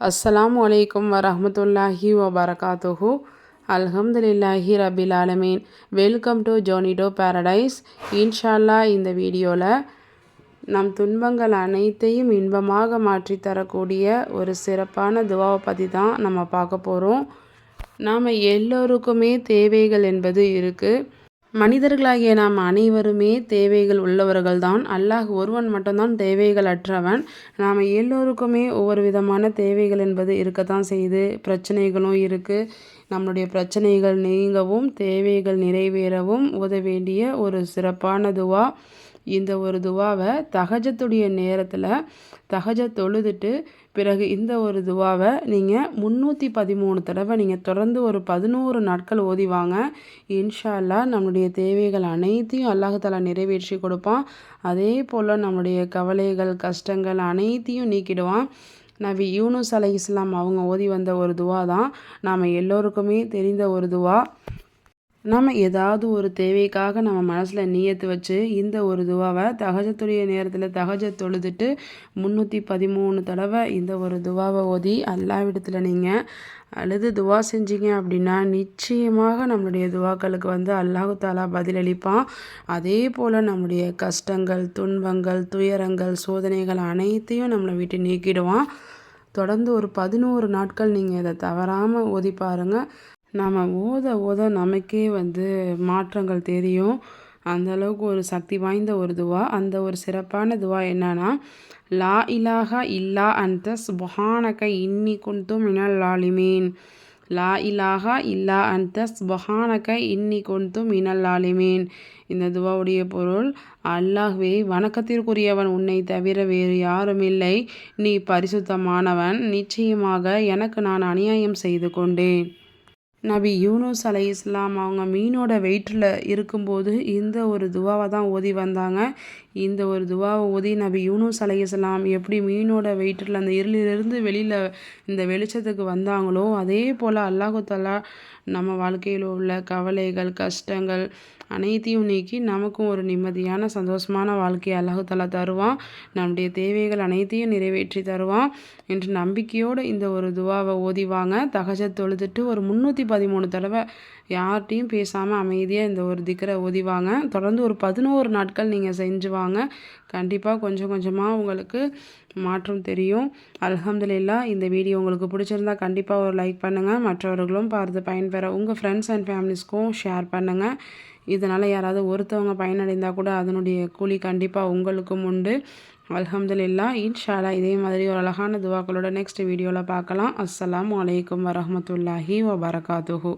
அஸ்ஸலாமு அலைக்கும் வரமத்துல்லாஹி வபரகாத்துஹு. அல்ஹம்துலில்லாஹி ரபில் ஆலமீன். வெல்கம் டு ஜோனிடோ பேரடைஸ் இன்ஷால்லா இந்த வீடியோவில் நம் துன்பங்கள் அனைத்தையும் இன்பமாக மாற்றி தரக்கூடிய ஒரு சிறப்பான துவாவை பற்றி தான் நம்ம பார்க்க போகிறோம் நாம் எல்லோருக்குமே தேவைகள் என்பது இருக்குது மனிதர்களாகிய நாம் அனைவருமே தேவைகள் உள்ளவர்கள் தான் அல்லாஹ் ஒருவன் மட்டும்தான் தேவைகள் அற்றவன் நாம் எல்லோருக்குமே ஒவ்வொரு விதமான தேவைகள் என்பது இருக்கத்தான் செய்யுது. பிரச்சனைகளும் இருக்குது நம்மளுடைய பிரச்சனைகள் நீங்கவும் தேவைகள் நிறைவேறவும் உதவேண்டிய ஒரு சிறப்பான துவா. இந்த ஒரு துவாவை தகஜத்துடைய நேரத்தில் தகஜ தொழுதுட்டு பிறகு இந்த ஒரு துவாவை நீங்கள் முந்நூற்றி பதிமூணு தடவை நீங்கள் தொடர்ந்து ஒரு பதினோரு நாட்கள் ஓதிவாங்க இன்ஷால்லா நம்மளுடைய தேவைகள் அனைத்தையும் அல்லாஹாலா நிறைவேற்றி கொடுப்பான். அதே போல் நம்மளுடைய கவலைகள் கஷ்டங்கள் அனைத்தையும் நீக்கிடுவான். நபி யூனுஸ் அலை இஸ்லாம் அவங்க ஓதி வந்த ஒரு துவா தான் நாம் எல்லோருக்குமே தெரிந்த ஒரு துவா. நம்ம ஏதாவது ஒரு தேவைக்காக நம்ம மனசில் நீயத்து வச்சு இந்த ஒரு துவாவை தகஜத்துடைய நேரத்தில் தகஜ தொழுதுட்டு முந்நூற்றி பதிமூணு தடவை இந்த ஒரு துவாவை ஓதி அல்லாவிடத்தில் நீங்கள் அழுது துவா செஞ்சீங்க அப்படின்னா நிச்சயமாக நம்மளுடைய துவாக்களுக்கு வந்து அல்லாஹு தாலா பதிலளிப்பான். அதே போல் நம்முடைய கஷ்டங்கள் துன்பங்கள் துயரங்கள் சோதனைகள் அனைத்தையும் நம்மளை விட்டு நீக்கிடுவான். தொடர்ந்து ஒரு பதினோரு நாட்கள் நீங்கள் இதை தவறாமல் ஓதி பாருங்கள் நாம் ஓத ஓத நமக்கே வந்து மாற்றங்கள் தெரியும். அந்த அளவுக்கு ஒரு சக்தி வாய்ந்த ஒரு துவா. அந்த ஒரு சிறப்பான துவா என்னன்னா லா இலாஹா இல்லா அந்த சுபஹானக இன்னி குந்தும் மினல் லாலிமீன். லா இலாஹா இல்லா அந்த சுபஹானக இன்னி குந்தும் மினல் லாலிமீன். இந்த துவாவுடைய பொருள் அல்லாஹ்வே வணக்கத்திற்குரியவன் உன்னை தவிர வேறு யாரும் இல்லை நீ பரிசுத்தமானவன். நிச்சயமாக எனக்கு நான் அநியாயம் செய்து கொண்டேன். நபி யூனுஸ் அலை இஸ்லாம் அவங்க மீனோட வெயிட்டில் இருக்கும்போது இந்த ஒரு துவாவை தான் ஓதி வந்தாங்க. இந்த ஒரு துவாவை ஓதி நபி யூனுஸ் அலை இஸ்லாம் எப்படி மீனோட வெயிட்டில் அந்த இருளிலிருந்து வெளியில் இந்த வெளிச்சத்துக்கு வந்தாங்களோ அதே போல் அல்லாஹு நம்ம வாழ்க்கையில் உள்ள கவலைகள் கஷ்டங்கள் அனைத்தையும் நீக்கி நமக்கும் ஒரு நிம்மதியான சந்தோஷமான வாழ்க்கையை அல்லாஹு தருவான். நம்முடைய தேவைகள் அனைத்தையும் நிறைவேற்றி தருவான். என்று நம்பிக்கையோடு இந்த ஒரு துவாவை ஓதிவாங்க தகஜ தொழுதுட்டு ஒரு முந்நூற்றி பதிமூணு தடவை யார்கிட்டையும் பேசாமல் அமைதியாக இந்த ஒரு திக்கரை ஓதிவாங்க. தொடர்ந்து ஒரு பதினோரு நாட்கள் நீங்கள் செஞ்சுவாங்க கண்டிப்பாக கொஞ்சம் கொஞ்சமாக உங்களுக்கு மாற்றம் தெரியும். அலமதுல்லா இந்த வீடியோ உங்களுக்கு பிடிச்சிருந்தா கண்டிப்பாக ஒரு லைக் பண்ணுங்கள் மற்றவர்களும் பார்த்து பயன்பெற உங்கள் ஃப்ரெண்ட்ஸ் அண்ட் ஃபேமிலிஸ்க்கும் ஷேர் பண்ணுங்கள் இதனால் யாராவது ஒருத்தவங்க பயனடைந்தால் கூட அதனுடைய கூலி கண்டிப்பாக உங்களுக்கும் உண்டு. அலமதுல்லா இன்ஷாலா இதே மாதிரி ஒரு அழகான துவாக்களோட நெக்ஸ்ட் வீடியோவில் பார்க்கலாம். அஸ்லாம் வலைக்கம் வரமத்துல்லாஹி வபரகாத்துஹூ.